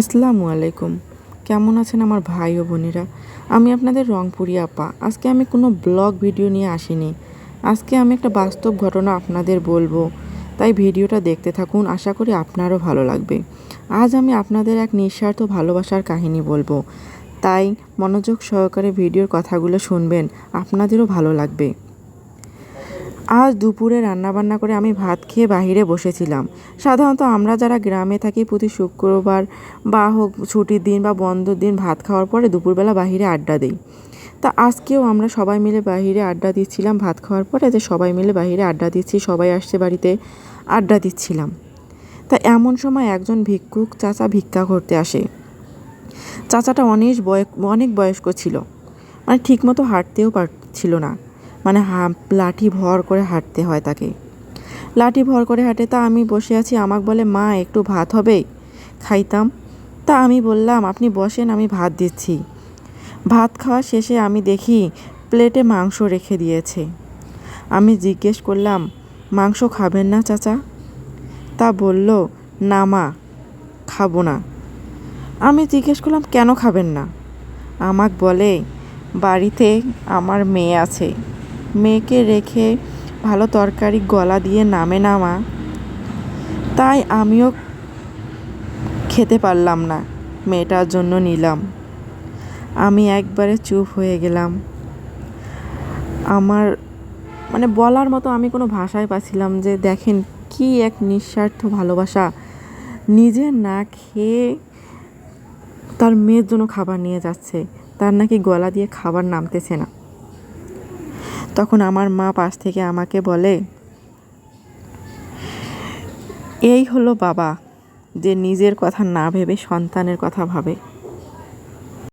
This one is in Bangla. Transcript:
আসসালামু আলাইকুম। কেমন আছেন আমার ভাই ও বোনেরা? আমি আপনাদের রংপুরি আপা। আজকে আমি কোনো ব্লগ ভিডিও নিয়ে আসিনি। আজকে আমি একটা বাস্তব ঘটনা আপনাদের বলব। তাই ভিডিওটা দেখতে থাকুন, আশা করি আপনারও ভালো লাগবে। আজ আমি আপনাদের এক নিঃস্বার্থ ভালোবাসার কাহিনী বলব। তাই মনোযোগ সহকারে ভিডিওর কথাগুলো শুনবেন, আপনাদেরও ভালো লাগবে। আজ দুপুরে রান্নাবান্না করে আমি ভাত খেয়ে বাইরে বসেছিলাম। সাধারণত আমরা যারা গ্রামে থাকি, প্রতি শুক্রবার বা হোক ছুটির দিন বা বন্ধর দিন ভাত খাওয়ার পরে দুপুরবেলা বাহিরে আড্ডা দিই। তা আজকেও আমরা সবাই মিলে বাইরে আড্ডা দিচ্ছিলাম, ভাত খাওয়ার পরে যে সবাই মিলে বাইরে আড্ডা দিচ্ছি, সবাই আসছে বাড়িতে আড্ডা দিচ্ছিলাম। তা এমন সময় একজন ভিক্ষুক চাচা ভিক্ষা করতে আসে। চাচাটা অনেক বয় অনেক বয়স্ক ছিল। মানে ঠিকমতো হাঁটতেও পারছিল না। মানে হা লাঠি ভর করে হাঁটতে হয় তাকে। লাঠি ভর করে হাঁটে, তা আমি বসে আছি, আমাকে বলে, মা, একটু ভাত হবে? খাইতাম। তা আমি বললাম, আপনি বসেন, আমি ভাত দিচ্ছি। ভাত খাওয়া শেষে আমি দেখি প্লেটে মাংস রেখে দিয়েছে। আমি জিজ্ঞেস করলাম, মাংস খাবেন না, চাচা? তা বলল, না, মা, খাব না। আমি জিজ্ঞেস করলাম, কেন খাবেন না? আমাকে বলে, বাড়িতে আমার মেয়ে আছে। মেয়েকে রেখে ভালো তরকারি গলা দিয়ে নামে না মা। তাই আমিও খেতে পারলাম না, মেয়েটার জন্য নিলাম। আমি একবারে চুপ হয়ে গেলাম। আমার মানে বলার মতো আমি কোনো ভাষায় পাচ্ছিলাম যে, দেখেন কি এক নিঃস্বার্থ ভালোবাসা। নিজে না খেয়ে তার মেয়ের জন্য খাবার নিয়ে যাচ্ছে। তার নাকি গলা দিয়ে খাবার নামতেছে না। তখন আমার মা পাশ থেকে আমাকে বলে, এই হলো বাবা, যে নিজের কথা না ভেবে সন্তানের কথা ভাবে।